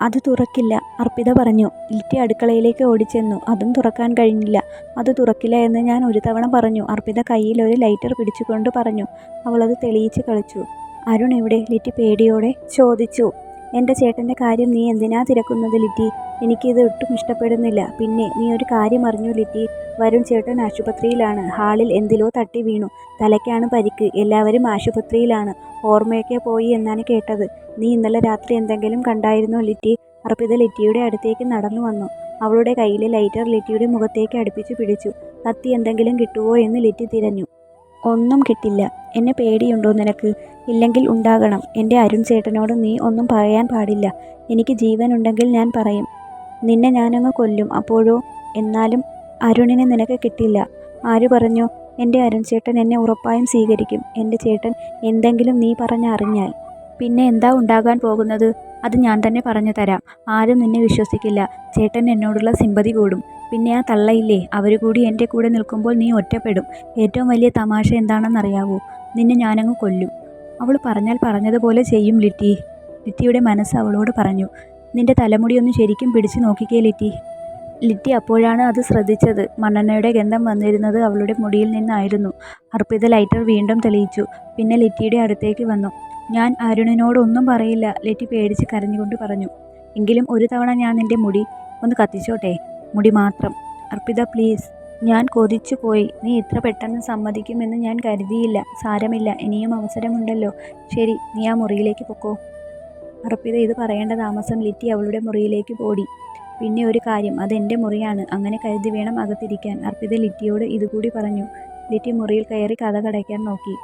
അത് തുറക്കില്ല. അർപ്പിത പറഞ്ഞു ഇറ്റി അടുക്കളയിലേക്ക് ഓടിച്ചെന്നു. അതും തുറക്കാൻ കഴിഞ്ഞില്ല. അത് തുറക്കില്ല എന്ന് ഞാൻ ഒരു തവണ പറഞ്ഞു. അർപ്പിത കയ്യിൽ ഒരു ലൈറ്റർ പിടിച്ചുകൊണ്ട് പറഞ്ഞു. അവളത് തെളിയിച്ച് കളിച്ചു. അരുൺ എവിടെ ലിറ്റി പേടിയോടെ ചോദിച്ചു എന്റെ ചേട്ടന്റെ കാര്യം നീ എന്തിനാ തിരക്കുന്നത് ലിറ്റി? എനിക്കിത് ഒട്ടും ഇഷ്ടപ്പെടുന്നില്ല. പിന്നെ നീ ഒരു കാര്യം അറിഞ്ഞു ലിറ്റി. വരുൺ ചേട്ടൻ ആശുപത്രിയിലാണ്. ഹാളിൽ എന്തിലോ തട്ടി വീണു. തലയ്ക്കാണ് പരിക്ക്. എല്ലാവരും ആശുപത്രിയിലാണ്. ഓർമ്മയൊക്കെ പോയി എന്നാണ് കേട്ടത്. നീ ഇന്നലെ രാത്രി എന്തെങ്കിലും കണ്ടായിരുന്നോ ലിറ്റി? അർപ്പിത ലിറ്റിയുടെ അടുത്തേക്ക് നടന്നു വന്നു. അവളുടെ കയ്യിലെ ലൈറ്റർ ലിറ്റിയുടെ മുഖത്തേക്ക് അടുപ്പിച്ചു പിടിച്ചു. കത്തി എന്തെങ്കിലും കിട്ടുമോ എന്ന് ലിറ്റി തിരഞ്ഞു. ഒന്നും കിട്ടില്ല. എന്നെ പേടിയുണ്ടോ നിനക്ക്? ഇല്ലെങ്കിൽ ഉണ്ടാകണം. എന്റെ അരുൺ ചേട്ടനോട് നീ ഒന്നും പറയാൻ പാടില്ല. എനിക്ക് ജീവനുണ്ടെങ്കിൽ ഞാൻ പറയും. നിന്നെ ഞാനങ്ങ് കൊല്ലും. അപ്പോഴോ? എന്നാലും അരുണിനെ നിനക്ക് കിട്ടില്ല. ആര് പറഞ്ഞു? എന്റെ അരുൺ ചേട്ടൻ എന്നെ ഉറപ്പായും സ്വീകരിക്കും. എന്റെ ചേട്ടൻ എന്തെങ്കിലും നീ പറഞ്ഞറിഞ്ഞാൽ. പിന്നെ എന്താ ഉണ്ടാകാൻ പോകുന്നത്? അത് ഞാൻ തന്നെ പറഞ്ഞു തരാം. ആരും നിന്നെ വിശ്വസിക്കില്ല. ചേട്ടൻ എന്നോടുള്ള സിമ്പതി കൂടും. പിന്നെ ആ തള്ളയില്ലേ? അവർ കൂടി എന്റെ കൂടെ നിൽക്കുമ്പോൾ നീ ഒറ്റപ്പെടും. ഏറ്റവും വലിയ തമാശ എന്താണെന്നറിയാവോ? നിന്നെ ഞാനങ്ങ് കൊല്ലും. അവൾ പറഞ്ഞാൽ പറഞ്ഞതുപോലെ ചെയ്യും ലിറ്റി. ലിറ്റിയുടെ മനസ്സ് അവളോട് പറഞ്ഞു. നിന്റെ തലമുടി ഒന്ന് ശരിക്കും പിടിച്ചു നോക്കിക്കേ ലിറ്റി. ലിറ്റി അപ്പോഴാണ് അത് ശ്രദ്ധിച്ചത്. മണ്ണെണ്ണയുടെ ഗന്ധം വന്നിരുന്നത് അവളുടെ മുടിയിൽ നിന്നായിരുന്നു. അർപ്പിത ലൈറ്റർ വീണ്ടും തെളിയിച്ചു. പിന്നെ ലിറ്റിയുടെ അടുത്തേക്ക് വന്നു. ഞാൻ അരുണിനോടൊന്നും പറയില്ല ലിറ്റി പേടിച്ച് കരഞ്ഞുകൊണ്ട് പറഞ്ഞു. എങ്കിലും ഒരു തവണ ഞാൻ നിന്റെ മുടി ഒന്ന് കത്തിച്ചോട്ടെ? മുടി മാത്രം. അർപ്പിത പ്ലീസ് ഞാൻ കൊതിച്ചു പോയി. നീ ഇത്ര പെട്ടെന്ന് സമ്മതിക്കുമെന്ന് ഞാൻ കരുതിയില്ല. സാരമില്ല. ഇനിയും അവസരമുണ്ടല്ലോ. ശരി നീ ആ മുറിയിലേക്ക് പൊക്കോ. അർപ്പിത ഇത് പറയേണ്ട താമസം ലിറ്റി അവളുടെ മുറിയിലേക്ക് ഓടി. പിന്നെ ഒരു കാര്യം. അതെന്റെ മുറിയാണ്. അങ്ങനെ കരുതി വേണം അകത്തിരിക്കാൻ. അർപ്പിത ലിറ്റിയോട് ഇതുകൂടി പറഞ്ഞു. ലിറ്റി മുറിയിൽ കയറി കഥ കടയ്ക്കാൻ നോക്കി.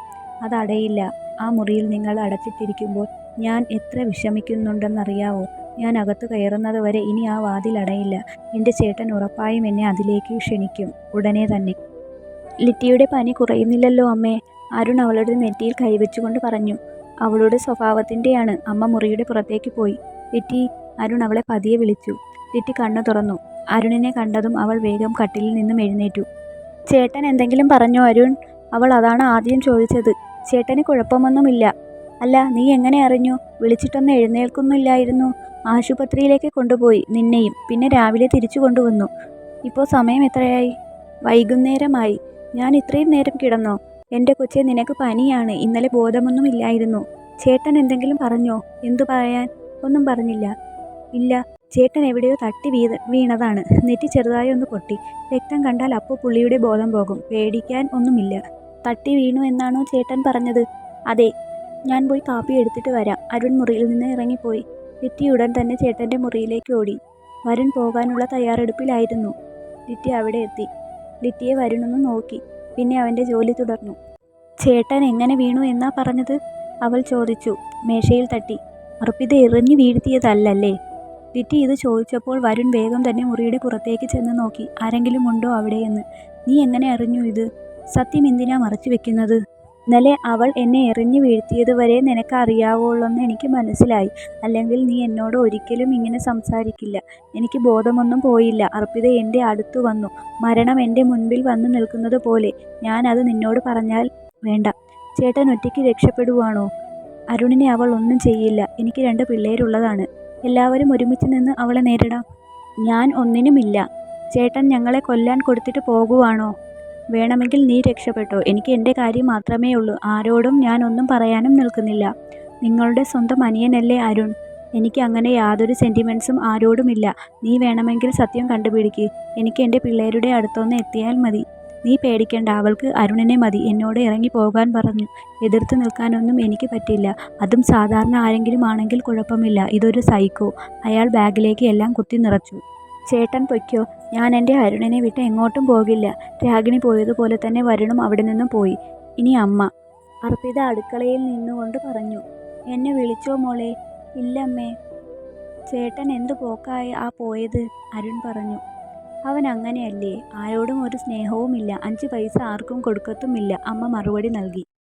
അതടയില്ല. ആ മുറിയിൽ നിങ്ങൾ അടച്ചിട്ടിരിക്കുമ്പോൾ ഞാൻ എത്ര വിഷമിക്കുന്നുണ്ടെന്നറിയാവോ? ഞാൻ അകത്ത് കയറുന്നത് വരെ ഇനി ആ വാതിൽ അടയില്ല. എന്റെ ചേട്ടൻ ഉറപ്പായും എന്നെ അതിലേക്ക് ക്ഷണിക്കും. ഉടനെ തന്നെ. ലിറ്റിയുടെ പനി കുറയുന്നില്ലല്ലോ അമ്മേ. അരുൺ അവളുടെ നെറ്റിയിൽ കൈവച്ചുകൊണ്ട് പറഞ്ഞു. അവളുടെ സ്വഭാവത്തിന്റെയാണ് അമ്മ മുറിയുടെ പുറത്തേക്ക് പോയി. ലിറ്റി അരുൺ അവളെ പതിയെ വിളിച്ചു. ലിറ്റി കണ്ണു തുറന്നു. അരുണിനെ കണ്ടതും അവൾ വേഗം കട്ടിലിൽ നിന്നും എഴുന്നേറ്റു. ചേട്ടൻ എന്തെങ്കിലും പറഞ്ഞു അരുൺ? അവൾ അതാണ് ആദ്യം ചോദിച്ചത്. ചേട്ടന് കുഴപ്പമൊന്നുമില്ല. അല്ല നീ എങ്ങനെ അറിഞ്ഞു? വിളിച്ചിട്ടൊന്നും എഴുന്നേൽക്കുന്നില്ലായിരുന്നു. ആശുപത്രിയിലേക്ക് കൊണ്ടുപോയി നിന്നെയും പിന്നെ രാവിലെ തിരിച്ചു കൊണ്ടുവന്നു. ഇപ്പോൾ സമയം എത്രയായി? വൈകുന്നേരമായി. ഞാൻ ഇത്രയും നേരം കിടന്നോ? എന്റെ കൊച്ചെ നിനക്ക് പനിയാണ്. ഇന്നലെ ബോധമൊന്നും ഇല്ലായിരുന്നു. ചേട്ടൻ എന്തെങ്കിലും പറഞ്ഞോ? എന്തു പറയാൻ? ഒന്നും പറഞ്ഞില്ല. ഇല്ല ചേട്ടൻ എവിടെയോ തട്ടി വീത വീണതാണ്. നെറ്റി ചെറുതായി ഒന്ന് പൊട്ടി. രക്തം കണ്ടാൽ അപ്പോൾ പുള്ളിയുടെ ബോധം പോകും. പേടിക്കാൻ ഒന്നുമില്ല. തട്ടി വീണു എന്നാണോ ചേട്ടൻ പറഞ്ഞത്? അതെ ഞാൻ പോയി കാപ്പി എടുത്തിട്ട് വരാം. അരുൺ മുറിയിൽ നിന്ന് ഇറങ്ങിപ്പോയി. ലിറ്റി ഉടൻ തന്നെ ചേട്ടന്റെ മുറിയിലേക്ക് ഓടി. വരുൺ പോകാനുള്ള തയ്യാറെടുപ്പിലായിരുന്നു. ലിറ്റി അവിടെ എത്തി. ലിറ്റിയെ വരുണെന്ന് നോക്കി. പിന്നെ അവന്റെ ജോലി തുടർന്നു. ചേട്ടൻ എങ്ങനെ വീണു എന്നാ പറഞ്ഞത്? അവൾ ചോദിച്ചു. മേശയിൽ തട്ടി. അർപ്പിത എറിഞ്ഞു വീഴ്ത്തിയതല്ലല്ലേ? ലിറ്റി ഇത് ചോദിച്ചപ്പോൾ വരുൺ വേഗം തന്നെ മുറിയുടെ പുറത്തേക്ക് ചെന്ന് നോക്കി. ആരെങ്കിലും ഉണ്ടോ അവിടെയെന്ന്? നീ എങ്ങനെ അറിഞ്ഞു ഇത്? സത്യം എന്തിനാ മറച്ചു വെക്കുന്നത്? ഇന്നലെ അവൾ എന്നെ എറിഞ്ഞു വീഴ്ത്തിയതുവരെ നിനക്ക് അറിയാവുള്ളെന്ന് എനിക്ക് മനസ്സിലായി. അല്ലെങ്കിൽ നീ എന്നോട് ഒരിക്കലും ഇങ്ങനെ സംസാരിക്കില്ല. എനിക്ക് ബോധമൊന്നും പോയില്ല. അർപ്പിത എന്റെ അടുത്തു വന്നു. മരണം എന്റെ മുൻപിൽ വന്നു നിൽക്കുന്നത് പോലെ ഞാൻ അത് നിന്നോട് പറഞ്ഞാൽ വേണ്ട. ചേട്ടൻ ഒറ്റയ്ക്ക് രക്ഷപ്പെടുവാണോ? അരുണിനെ അവൾ ഒന്നും ചെയ്യില്ല. എനിക്ക് രണ്ട് പിള്ളേരുള്ളതാണ്. എല്ലാവരും ഒരുമിച്ച് നിന്ന് അവളെ നേരിടാം. ഞാൻ ഒന്നിനുമില്ല. ചേട്ടൻ ഞങ്ങളെ കൊല്ലാൻ കൊടുത്തിട്ട് പോകുവാണോ? വേണമെങ്കിൽ നീ രക്ഷപ്പെട്ടോ. എനിക്ക് എന്റെ കാര്യം മാത്രമേ ഉള്ളൂ. ആരോടും ഞാൻ ഒന്നും പറയാനും നിൽക്കുന്നില്ല. നിങ്ങളുടെ സ്വന്തം അനിയനല്ലേ അരുൺ. എനിക്ക് അങ്ങനെ യാതൊരു സെന്റിമെൻസും ആരോടുമില്ല. നീ വേണമെങ്കിൽ സത്യം കണ്ടുപിടിക്ക്. എനിക്ക് എന്റെ പിള്ളേരുടെ അടുത്തൊന്ന് എത്തിയാൽ മതി. നീ പേടിക്കേണ്ട. അവൾക്ക് അരുണിനെ മതി. എന്നോട് ഇറങ്ങി പോകാൻ പറഞ്ഞു. എതിർത്ത് നിൽക്കാനൊന്നും എനിക്ക് പറ്റില്ല. അതും സാധാരണ ആരെങ്കിലും ആണെങ്കിൽ കുഴപ്പമില്ല. ഇതൊരു സൈക്കോ അയാൾ ബാഗിലേക്ക് എല്ലാം കുത്തി നിറച്ചു. ചേട്ടൻ പൊയ്ക്കോ. ഞാൻ എന്റെ അരുണിനെ വിട്ട് എങ്ങോട്ടും പോകില്ല. രാഗിണി പോയതുപോലെ തന്നെ വരുണും അവിടെ നിന്നും പോയി. ഇനി അമ്മ. അർപ്പിത അടുക്കളയിൽ നിന്നുകൊണ്ട് പറഞ്ഞു. എന്നെ വിളിച്ചോ മോളെ? ഇല്ലമ്മേ. ചേട്ടൻ എന്തു പോക്കായി ആ പോയത്? അരുൺ പറഞ്ഞു. അവൻ അങ്ങനെയല്ലേ. ആരോടും ഒരു സ്നേഹവുമില്ല. അഞ്ച് പൈസ ആർക്കും കൊടുക്കത്തുമില്ല. അമ്മ മറുപടി നൽകി.